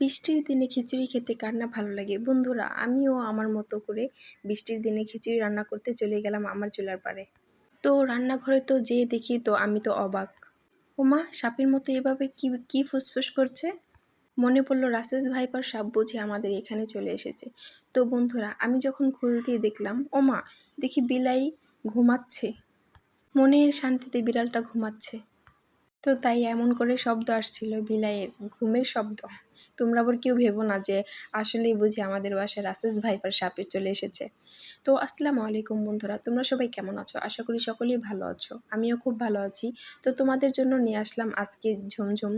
বৃষ্টির দিনে খিচুড়ি খেতে কার না ভালো লাগে? বন্ধুরা, আমিও আমার মতো করে বৃষ্টির দিনে খিচুড়ি রান্না করতে চলে গেলাম আমার চুলার পাড়ে। তো রান্নাঘরে তো যেয়ে দেখি তো আমি তো অবাক। ওমা, সাপের মতো এভাবে কি কি ফুসফুস করছে? মনে পড়ল রাসেস ভাইপার সাপ বুঝে আমাদের এখানে চলে এসেছে। তো বন্ধুরা, আমি যখন খুলতেই দেখলাম, ওমা, দেখি বিলাই ঘুমাচ্ছে। মনের শান্তিতে বিড়ালটা ঘুমাচ্ছে। তো তাই এমন করে শব্দ আসছিল, বিলাইয়ের ঘুমের শব্দ। তোমরা আবার কেউ ভেবো না যে আসলেই বুঝি আমাদের বাসায় রাসেস ভাইপার সাপে চলে এসেছে। তো আসসালামু আলাইকুম বন্ধুরা, তোমরা সবাই কেমন আছো? আশা করি সকলেই ভালো আছো। আমিও খুব ভালো আছি। তো তোমাদের জন্য নিয়ে আসলাম আজকে ঝুমঝুম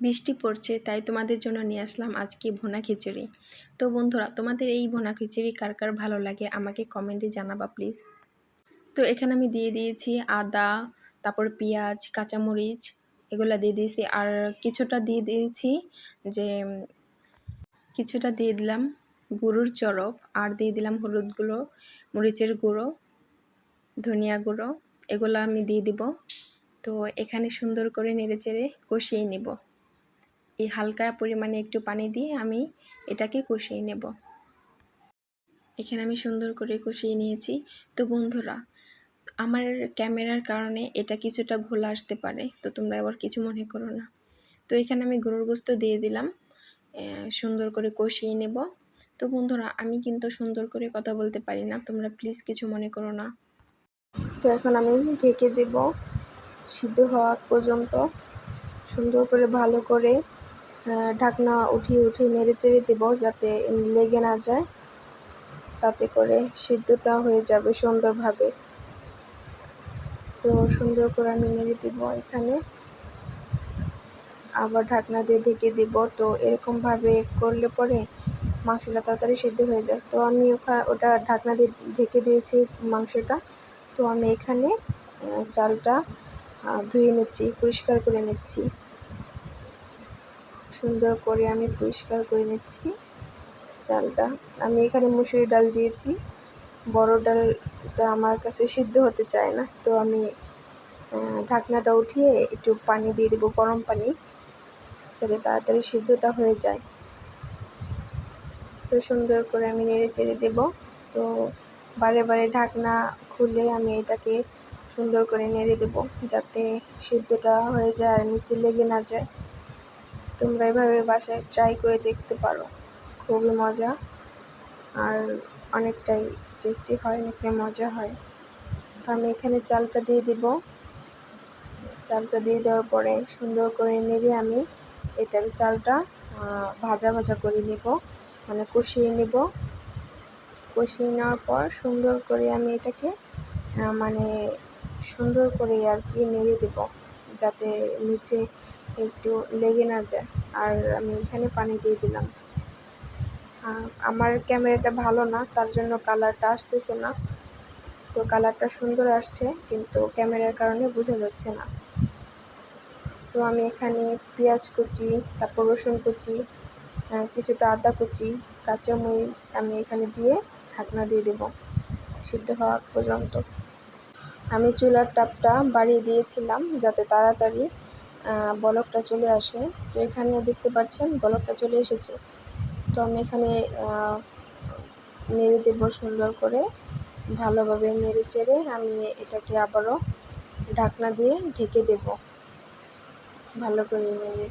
বৃষ্টি পড়ছে, তাই তোমাদের জন্য নিয়ে আসলাম আজকে ভোনা খিচুড়ি। তো বন্ধুরা, তোমাদের এই ভোনা খিচুড়ি কার কার ভালো লাগে আমাকে কমেন্টে জানাবা প্লিজ। তো এখানে আমি দিয়ে দিয়েছি আদা তারপর পেঁয়াজ, কাঁচামরিচ এগুলো দিয়ে দিয়েছি। আর কিছুটা দিয়ে দিয়েছি যে কিছুটা দিয়ে দিলাম গরুর চরফ। আর দিয়ে দিলাম হলুদ গুঁড়ো, মরিচের গুঁড়ো, ধনিয়া গুঁড়ো, এগুলো আমি দিয়ে দিব। তো এখানে সুন্দর করে নেড়ে চেড়ে কষিয়ে নেব। এই হালকা পরিমাণে একটু পানি দিয়ে আমি এটাকে কষিয়ে নেব। এখানে আমি সুন্দর করে কষিয়ে নিয়েছি। তো বন্ধুরা আমার ক্যামেরার কারণে এটা কিছুটা ঘোলা আসতে পারে, তো তোমরা আবার কিছু মনে করো না। তো এখানে আমি গরুর গোস্ত দিয়ে দিলাম সুন্দর করে কষিয়ে নেব। তো বন্ধুরা, আমি কিন্তু সুন্দর করে কথা বলতে পারি না, তোমরা প্লিজ কিছু মনে করো না। তো এখন আমি ঢেকে দেব, সিদ্ধ হওয়া পর্যন্ত। সুন্দর করে ভালো করে ঢাকনা উঠিয়ে উঠিয়ে নেড়ে চেড়ে দেবো যাতে লেগে না যায়। তাতে করে সিদ্ধটা হয়ে যাবে সুন্দরভাবে। তো সুন্দর করে আমি নেড়ে দিব এখানে। আবার ঢাকনা দিয়ে ঢেকে দিব। তো এরকমভাবে করলে পরে মাংসটা তাড়াতাড়ি সিদ্ধ হয়ে যায়। তো আমি ওটা ঢাকনা দিয়ে ঢেকে দিয়েছি মাংসটা। তো আমি এখানে চালটা ধুয়ে নিচ্ছি, পরিষ্কার করে নিচ্ছি। সুন্দর করে আমি পরিষ্কার করে নিচ্ছি চালটা। আমি এখানে মুসুরি ডাল দিয়েছি। বড় ডালটা আমার কাছে সিদ্ধ হতে চায় না। তো আমি ঢাকনাটা উঠিয়ে একটু পানি দিয়ে দেবো, গরম পানি, যাতে তাড়াতাড়ি সিদ্ধটা হয়ে যায়। তো সুন্দর করে আমি নেড়ে চেড়ে দেবো। তো বারে বারে ঢাকনা খুলে আমি এটাকে সুন্দর করে নেড়ে দেবো, যাতে সিদ্ধটা হয়ে যায় আর নিচে লেগে না যায়। তোমরা এভাবে বাসায় ট্রাই করে দেখতে পারো, খুবই মজা। আর অনেকটাই টেস্টি হয় অনেকটাই মজা হয়? তো আমি এখানে চালটা দিয়ে দিব। চালটা দিয়ে দেওয়ার পরে সুন্দর করে নেড়ে আমি এটাকে চালটা ভাজা ভাজা করে নেব মানে কষিয়ে নেব। কষিয়ে নেওয়ার পর সুন্দর করে আমি এটাকে মানে সুন্দর করে আর কি নেড়ে দেব, যাতে নিচে একটু লেগে না যায়। আর আমি এখানে পানি দিয়ে দিলাম। আমার ক্যামেরাটা ভালো না, তার জন্য কালারটা আসতেছে না। তো কালারটা সুন্দর আসছে, কিন্তু ক্যামেরার কারণে বোঝা যাচ্ছে না। তো আমি এখানে পেঁয়াজ কুচি, তারপর রসুন কুচি কিছুটা আদা কুচি, কাঁচামরিচ আমি এখানে দিয়ে ঢাকনা দিয়ে দেব, সিদ্ধ হওয়া পর্যন্ত। আমি চুলার তাপটা বাড়িয়ে দিয়েছিলাম যাতে তাড়াতাড়ি বলকটা চলে আসে। তো এখানে দেখতে পাচ্ছেন বলকটা চলে এসেছে। আমি এখানে নেড়ে দেব সুন্দর করে, ভালোভাবে নেড়ে চেড়ে আমি এটাকে আবারও ঢাকনা দিয়ে ঢেকে দেব। ভালো করে নেড়ে।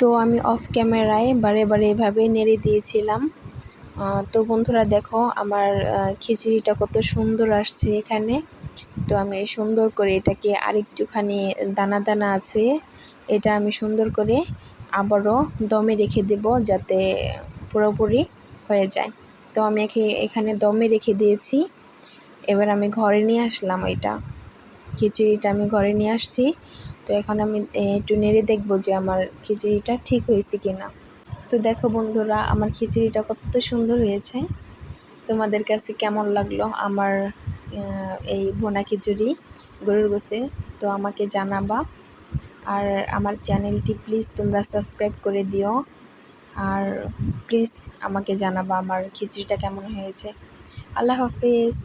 তো আমি অফ ক্যামেরায় বারে বারে এভাবে নেড়ে দিয়েছিলাম। তো বন্ধুরা দেখো, আমার খিচুড়িটা কত সুন্দর আসছে এখানে। তো আমি সুন্দর করে এটাকে আরেকটুখানি দানা দানা আছে, এটা আমি সুন্দর করে আবারও দমে রেখে দেব যাতে পুরোপুরি হয়ে যায়। তো আমি এখানে দমে রেখে দিয়েছি। এবার আমি ঘরে নিয়ে আসলাম ওইটা। খিচুড়িটা আমি ঘরে নিয়ে আসছি। তো এখন আমি একটু নেড়ে দেখব যে আমার খিচুড়িটা ঠিক হয়েছে কি না তো দেখো বন্ধুরা, আমার খিচুড়িটা কত সুন্দর হয়েছে। তোমাদের কাছে কেমন লাগল আমার এই ভোনা খিচুড়ি? গরুর গোস্তে, তো আমাকে জানাবা। আর আমার চ্যানেলটি প্লিজ তোমরা সাবস্ক্রাইব করে দিও। আর প্লিজ আমাকে জানাবা আমার খিচুড়িটা কেমন হয়েছে। আল্লাহ হাফিজ।